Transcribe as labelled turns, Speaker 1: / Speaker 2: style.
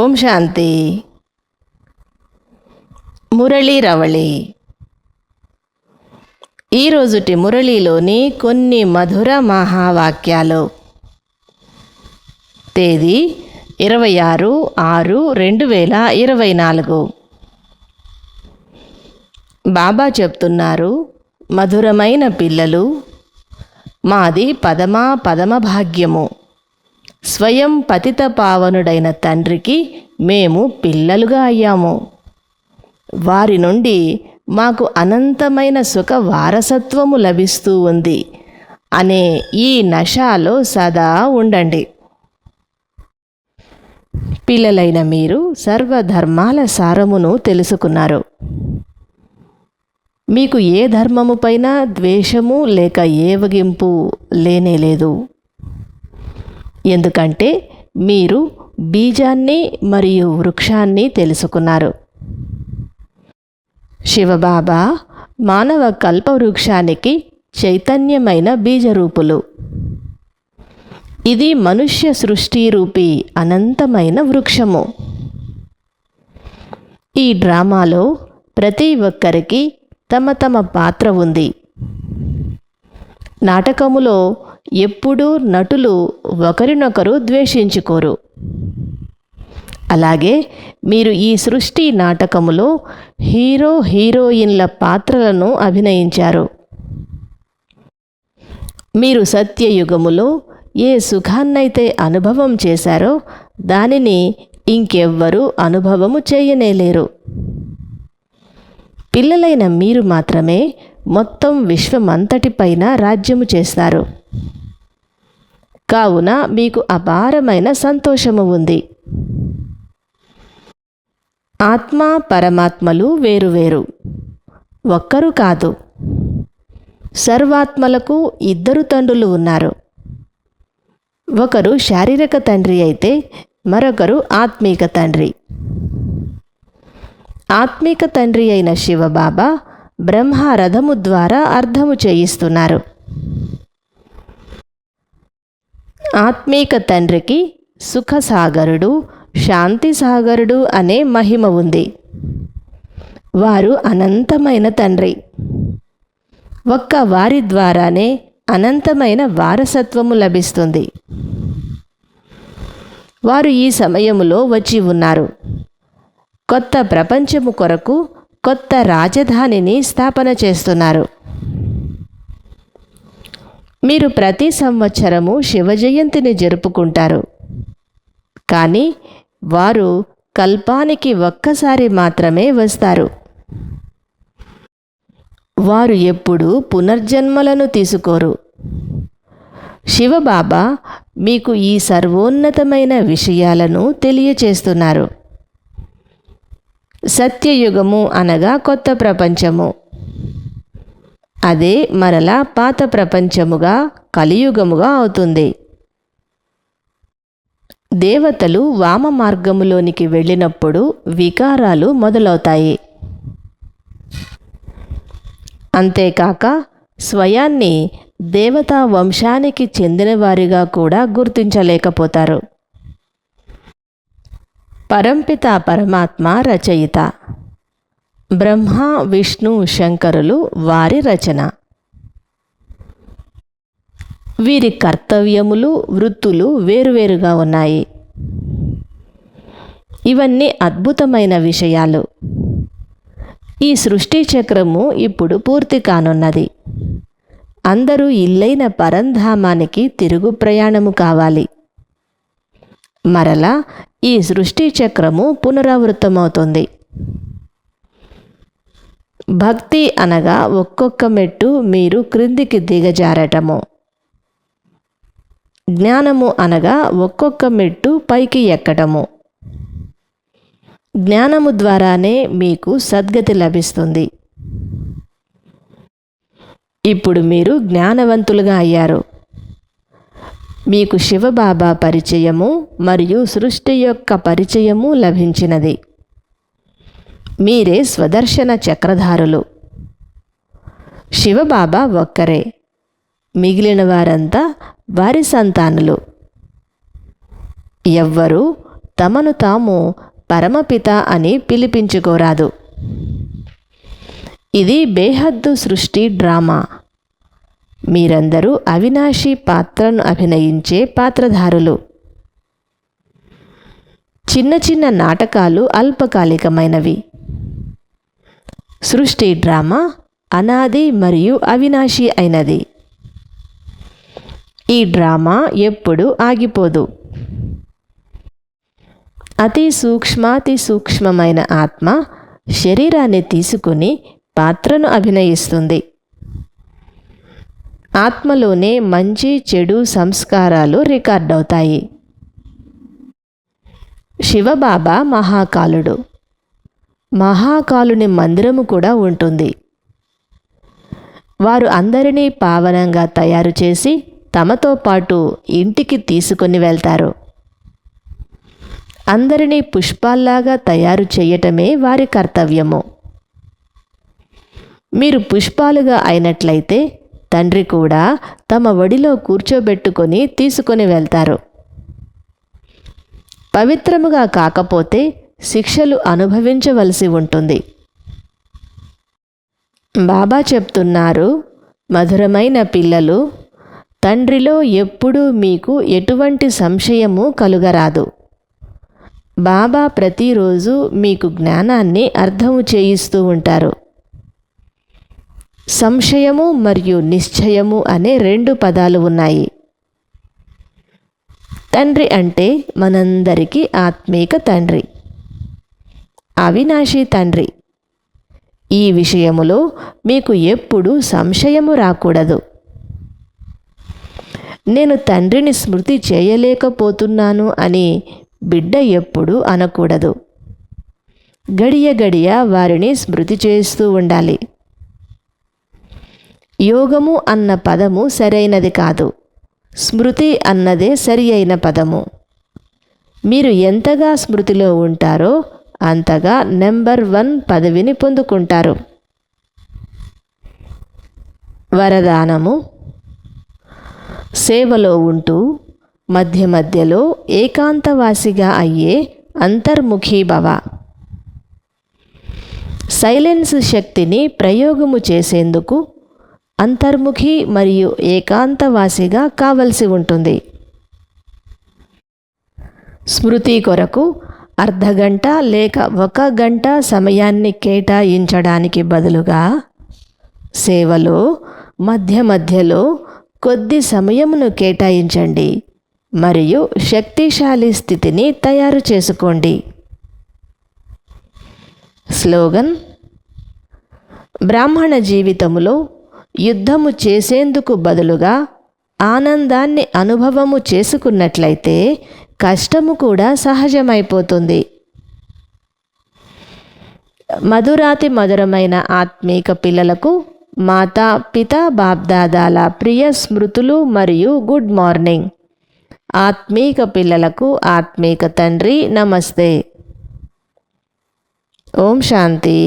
Speaker 1: ఓం శాంతి. మురళీ రవళి. ఈరోజుటి మురళీలోని కొన్ని మధుర మహావాక్యాలు. తేదీ ఇరవై ఆరు ఆరు రెండు వేల ఇరవై నాలుగు. బాబా చెప్తున్నారు మధురమైన పిల్లలు మాది పదమా పదమ భాగ్యము స్వయం పతిత పావనుడైన తండ్రికి మేము పిల్లలుగా అయ్యాము. వారి నుండి మాకు అనంతమైన సుఖ వారసత్వము లభిస్తూ ఉంది. అనే ఈ నషాలో సదా ఉండండి. పిల్లలైన మీరు సర్వధర్మాల సారమును తెలుసుకున్నారు. మీకు ఏ ధర్మముపైన ద్వేషము లేక ఏవగింపు లేనేలేదు ఎందుకంటే మీరు బీజాన్ని మరియు వృక్షాన్ని తెలుసుకున్నారు. శివబాబా మానవ కల్పవృక్షానికి చైతన్యమైన బీజరూపులు. ఇది మనుష్య సృష్టి రూపి అనంతమైన వృక్షము. ఈ డ్రామాలో ప్రతి ఒక్కరికి తమ తమ పాత్ర ఉంది. నాటకములో ఎప్పుడూ నటులు ఒకరినొకరు ద్వేషించుకోరు. అలాగే మీరు ఈ సృష్టి నాటకములో హీరో హీరోయిన్ల పాత్రలను అభినయించారు. మీరు సత్యయుగములో ఏ సుఖాన్నైతే అనుభవం చేశారో దానిని ఇంకెవ్వరూ అనుభవము చేయనేలేరు. పిల్లలైన మీరు మాత్రమే మొత్తం విశ్వమంతటిపైన రాజ్యము చేస్తారు. కావున మీకు అపారమైన సంతోషము ఉంది. ఆత్మ పరమాత్మలు వేరువేరు ఒక్కరు కాదు. సర్వాత్మలకు ఇద్దరు తండ్రులు ఉన్నారు. ఒకరు శారీరక తండ్రి అయితే మరొకరు ఆత్మీక తండ్రి. ఆత్మీక తండ్రి అయిన శివబాబా బ్రహ్మ రథము ద్వారా అర్థము చేయిస్తున్నారు. ఆత్మీక తండ్రికి సుఖసాగరుడు శాంతి సాగరుడు అనే మహిమ ఉంది. వారు అనంతమైన తండ్రి. ఒక్క వారి ద్వారానే అనంతమైన వారసత్వము లభిస్తుంది. వారు ఈ సమయములో వచ్చి ఉన్నారు. కొత్త ప్రపంచము కొరకు కొత్త రాజధానిని స్థాపన చేస్తున్నారు. మీరు ప్రతి సంవత్సరము శివ జయంతిని జరుపుకుంటారు. కానీ వారు కల్పానికి ఒక్కసారి మాత్రమే వస్తారు. వారు ఎప్పుడూ పునర్జన్మలను తీసుకోరు. శివబాబా మీకు ఈ సర్వోన్నతమైన విషయాలను తెలియచేస్తున్నారు. సత్యయుగము అనగా కొత్త ప్రపంచము. అదే మరలా పాత ప్రపంచముగా కలియుగముగా అవుతుంది. దేవతలు వామ మార్గములోనికి వెళ్ళినప్పుడు వికారాలు మొదలవుతాయి. అంతేకాక స్వయాన్ని దేవతా వంశానికి చెందినవారిగా కూడా గుర్తించలేకపోతారు. పరంపిత పరమాత్మ రచయిత బ్రహ్మ విష్ణు శంకరులు వారి రచన. వీరి కర్తవ్యములు వృత్తులు వేరువేరుగా ఉన్నాయి. ఇవన్నీ అద్భుతమైన విషయాలు. ఈ సృష్టి చక్రము ఇప్పుడు పూర్తి కానున్నది. అందరూ ఇల్లైన పరంధామానికి తిరుగు ప్రయాణము కావాలి. మరలా ఈ సృష్టి చక్రము పునరావృతమవుతుంది. భక్తి అనగా ఒక్కొక్క మెట్టు మీరు క్రిందికి దిగజారటము. జ్ఞానము అనగా ఒక్కొక్క మెట్టు పైకి ఎక్కటము. జ్ఞానము ద్వారానే మీకు సద్గతి లభిస్తుంది. ఇప్పుడు మీరు జ్ఞానవంతులుగా అయ్యారు. మీకు శివబాబా పరిచయము మరియు సృష్టి యొక్క పరిచయము లభించినది. మీరే స్వదర్శన చక్రధారులు. శివబాబా ఒక్కరే. మిగిలిన వారంతా వారి సంతానులు. ఎవ్వరూ తమను తాము పరమపిత అని పిలిపించుకోరాదు. ఇది బేహద్దు సృష్టి డ్రామా. మీరందరూ అవినాశి పాత్రను అభినయించే పాత్రధారులు. చిన్న చిన్న నాటకాలు అల్పకాలికమైనవి. సృష్టి డ్రామా అనాది మరియు అవినాశి అయినది. ఈ డ్రామా ఎప్పుడు ఆగిపోదు. అతి సూక్ష్మాతి సూక్ష్మమైన ఆత్మ శరీరాన్ని తీసుకుని పాత్రను అభినయిస్తుంది. ఆత్మలోనే మంచి చెడు సంస్కారాలు రికార్డవుతాయి. శివబాబా మహాకాలుడు మహాకాలుని మందిరము కూడా ఉంటుంది. వారు అందరినీ పావనంగా తయారు చేసి తమతో పాటు ఇంటికి తీసుకొని వెళ్తారు. అందరినీ పుష్పాల్లాగా తయారు చేయటమే వారి కర్తవ్యము. మీరు పుష్పాలుగా అయినట్లయితే తండ్రి కూడా తమ ఒడిలో కూర్చోబెట్టుకొని తీసుకొని వెళ్తారు. పవిత్రముగా కాకపోతే శిక్షలు అనుభవించవలసి ఉంటుంది. బాబా చెప్తున్నారు మధురమైన పిల్లలు తండ్రిలో ఎప్పుడూ మీకు ఎటువంటి సంశయము కలుగరాదు. బాబా ప్రతిరోజు మీకు జ్ఞానాన్ని అర్థము చేయిస్తూ ఉంటారు. సంశయము మరియు నిశ్చయము అనే రెండు పదాలు ఉన్నాయి. తండ్రి అంటే మనందరికీ ఆత్మీక తండ్రి. అవినాశి తండ్రి. ఈ విషయములో మీకు ఎప్పుడు సంశయము రాకూడదు. నేను తండ్రిని స్మృతి చేయలేకపోతున్నాను అని బిడ్డ ఎప్పుడు అనకూడదు. గడియ గడియ వారిని స్మృతి చేస్తూ ఉండాలి. యోగము అన్న పదము సరైనది కాదు. స్మృతి అన్నదే సరి అయిన పదము. మీరు ఎంతగా స్మృతిలో ఉంటారో అంతగా నెంబర్ వన్ పదవిని పొందుకుంటారు. వరదానము. సేవలో ఉంటూ మధ్య మధ్యలో ఏకాంతవాసిగా అయ్యే అంతర్ముఖీభవ సైలెన్స్ శక్తిని ప్రయోగము చేసేందుకు అంతర్ముఖి మరియు ఏకాంతవాసిగా కావలసి ఉంటుంది. స్మృతి కొరకు అర్ధగంట లేక ఒక గంట సమయాన్ని కేటాయించడానికి బదులుగా సేవలో మధ్య మధ్యలో కొద్ది సమయమును కేటాయించండి మరియు శక్తిశాలి స్థితిని తయారు చేసుకోండి. స్లోగన్ బ్రాహ్మణ జీవితములో యుద్ధము చేసేందుకు బదులుగా ఆనందాన్ని అనుభవము చేసుకున్నట్లయితే కష్టము కూడా సహజమైపోతుంది. మధురాతి మధురమైన ఆత్మీక పిల్లలకు మాతా పిత బాబ్దాదాల ప్రియ స్మృతులు మరియు గుడ్ మార్నింగ్. ఆత్మీక పిల్లలకు ఆత్మీక తండ్రి నమస్తే. ఓం శాంతి.